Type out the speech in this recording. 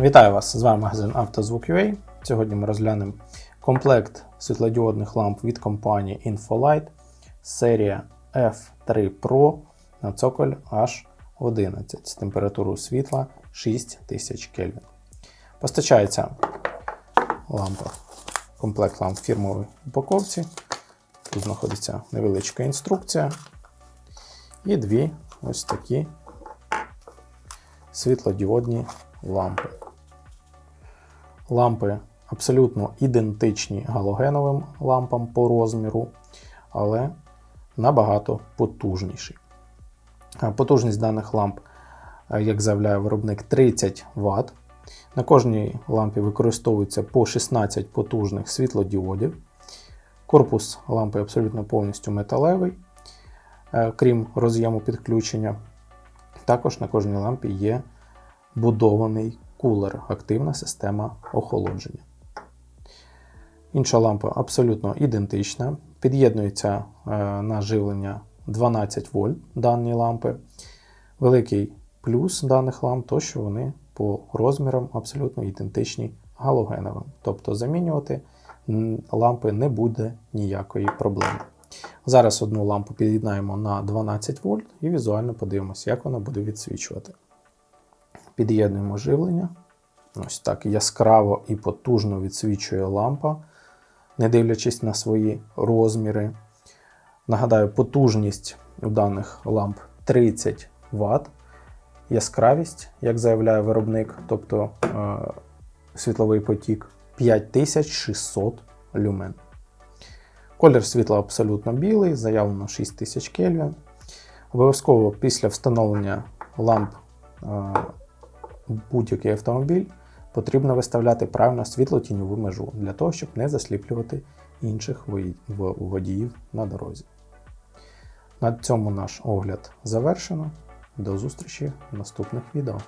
Вітаю вас! З вами магазин «Автозвук.UA». Сьогодні ми розглянемо комплект світлодіодних ламп від компанії Infolight серія F3 Pro на цоколь H11 з температурою світла 6000 Кельвін. Постачається лампа, комплект ламп в фірмовій упаковці. Тут знаходиться невеличка інструкція. І дві ось такі світлодіодні лампи. Лампи абсолютно ідентичні галогеновим лампам по розміру, але набагато потужніші. Потужність даних ламп, е, як заявляє виробник, 30 Вт. На кожній лампі використовується по 16 потужних світлодіодів. Корпус лампи абсолютно повністю металевий, е, крім роз'єму підключення. Також на кожній лампі є будований кулер, активна система охолодження. Інша лампа абсолютно ідентична. Під'єднується е, на живлення 12 вольт дані лампи. Великий плюс даних ламп то, що вони по розмірам абсолютно ідентичні галогеновим. Тобто замінювати лампи не буде ніякої проблеми. Зараз одну лампу під'єднаємо на 12 вольт і візуально подивимося, як вона буде відсвічувати. Під'єднуємо живлення. Ось так яскраво і потужно відсвічує лампа, не дивлячись на свої розміри. Нагадаю, потужність у даних ламп 30 Вт. Яскравість, як заявляє виробник, тобто е, світловий потік 5600 люмен. Колір світла абсолютно білий, заявлено 6000 Кельвін. Обов'язково після встановлення ламп е, будь-який автомобіль потрібно виставляти правильно світло-тіньову межу для того, щоб не засліплювати інших водіїв на дорозі. На цьому наш огляд завершено. До зустрічі в наступних відео.